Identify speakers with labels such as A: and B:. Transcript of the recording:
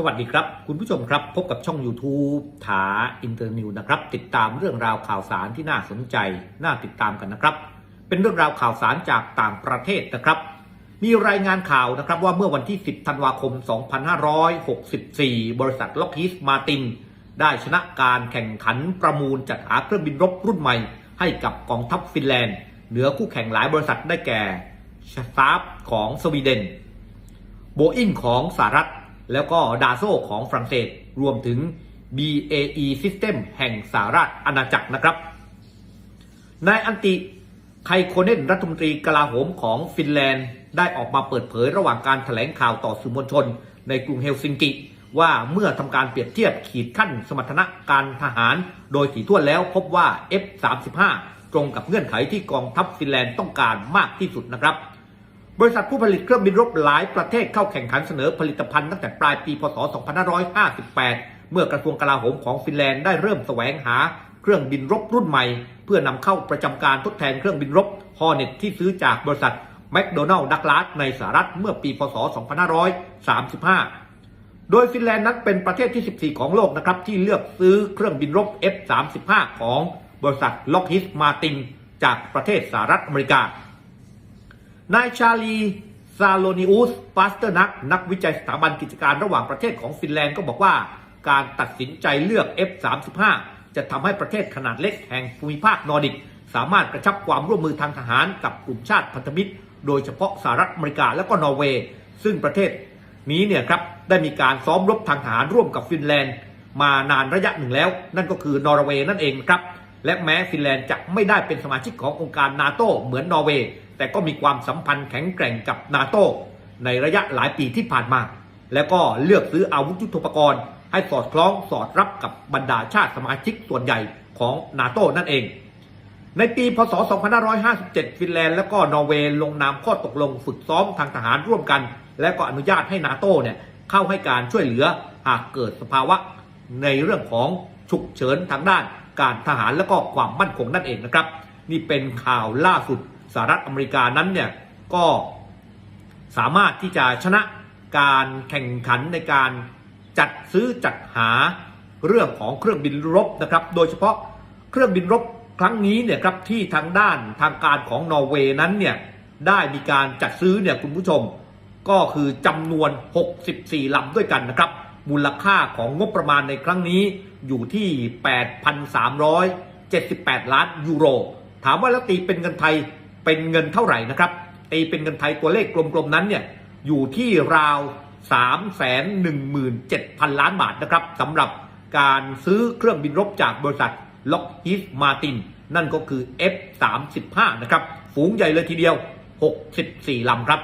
A: สวัสดีครับ คุณผู้ชมครับ พบกับช่อง YouTube ถาอินเตอร์นิวนะครับ ติดตามเรื่องราวข่าวสารที่น่าสนใจ น่าติดตามกันนะครับ เป็นเรื่องราวข่าวสารจากต่างประเทศนะครับ มีรายงานข่าวนะครับว่าเมื่อวันที่ 10 ธันวาคม 2564 บริษัทล็อกฮีสมาติน ได้ชนะการแข่งขันประมูลจัดหาเครื่องบินรบรุ่นใหม่ ให้กับกองทัพฟินแลนด์ เหนือคู่แข่งหลายบริษัทได้แก่ชาฟของสวีเดนโบอิงของสหรัฐ แล้วก็ดาโซของฝรั่งเศสรวมถึง BAE System แห่งสหราชอาณาจักรนะครับ นายอันติไคโคเนนรัฐมนตรีกลาโหมของฟินแลนด์ ได้ออกมาเปิดเผยระหว่างการถแถลงข่าวต่อสื่อมวลชน ในกรุงเฮลซิงกิ ว่าเมื่อทำการเปรียบเทียบขีดขั้นสมรรถนะการทหาร โดยถี่ถ้วนแล้วพบว่า F35 ตรงกับเงื่อนไขที่กองทัพฟินแลนด์ต้องการมากที่สุดนะครับ บริษัทผู้ผลิตเครื่องบินรบหลายประเทศเข้าแข่งขันเสนอผลิตภัณฑ์ตั้งแต่ปลายปีพศ 2558 เมื่อกระทรวงกลาโหมของฟินแลนด์ได้เริ่มแสวงหาเครื่องบินรบรุ่นใหม่ เพื่อนำเข้าประจำการทดแทนเครื่องบินรบฮอร์เน็ตที่ซื้อจากบริษัทแมคโดนัลด์ดักลาสในสหรัฐเมื่อปีพศ 2535 โดยฟินแลนด์นั้นเป็นประเทศที่ 14 ของโลกนะครับที่เลือกซื้อเครื่องบินรบ F-35 ของบริษัทล็อกฮิสมาตินจากประเทศสหรัฐอเมริกา นายชาลีซาโลนิอุสปาสเตอร์นัก นักวิจัยสถาบันกิจการระหว่างประเทศของฟินแลนด์ก็บอกว่า การตัดสินใจเลือก F35 จะทำให้ประเทศขนาดเล็กแห่งภูมิภาคนอร์ดิก สามารถกระชับความร่วมมือทางทหารกับกลุ่มชาติพันธมิตร โดยเฉพาะสหรัฐอเมริกาและก็นอร์เวย์ ซึ่งประเทศนี้เนี่ยครับได้มีการซ้อมรบทางทหารร่วมกับฟินแลนด์ มานานระยะหนึ่งแล้ว นั่นก็คือนอร์เวย์นั่นเองครับและแม้ฟินแลนด์จะไม่ได้เป็นสมาชิกขององค์การนาโตเหมือนนอร์เวย์ แต่ก็มีความสัมพันธ์แข็งแกร่งกับนาโตในระยะหลายปีที่ผ่านมา แล้วก็เลือกซื้ออาวุธยุทโธปกรณ์ ให้สอดคล้องสอดรับกับบรรดาชาติสมาชิกส่วนใหญ่ของนาโตนั่นเอง ในปีพศ 2557 ฟินแลนด์และก็นอร์เวย์ลงนามข้อตกลงฝึกซ้อมทางทหารร่วมกัน และก็อนุญาตให้นาโตเนี่ยเข้าให้การช่วยเหลือหากเกิดสภาวะในเรื่องของฉุกเฉินทางด้านการทหารและก็ความมั่นคงนั่นเองนะครับ นี่เป็นข่าวล่าสุด สหรัฐอเมริกานั้นเนี่ยก็สามารถที่จะชนะการแข่งขันในการจัดซื้อจัดหาเรื่องของเครื่องบินรบนะครับ โดยเฉพาะเครื่องบินรบครั้งนี้เนี่ยครับที่ทางด้านทางการของนอร์เวย์นั้นเนี่ยได้มีการจัดซื้อเนี่ยคุณผู้ชมก็คือจำนวน 64 ลำด้วยกันนะครับ มูลค่าของงบประมาณในครั้งนี้อยู่ที่ 8,378 ล้านยูโร ถามว่าแล้วตีเป็นเงินไทย เป็นเงินเท่าไหร่นะครับตีเป็นเงินไทยตัวเลขกลมๆนั้นเนี่ยอยู่ที่ราว 317,000 ล้านบาทนะครับสำหรับการซื้อเครื่องบินรบจากบริษัท Lockheed Martin นั่นก็คือ F35 นะครับ ฝูงใหญ่เลยทีเดียว 64 ลำครับ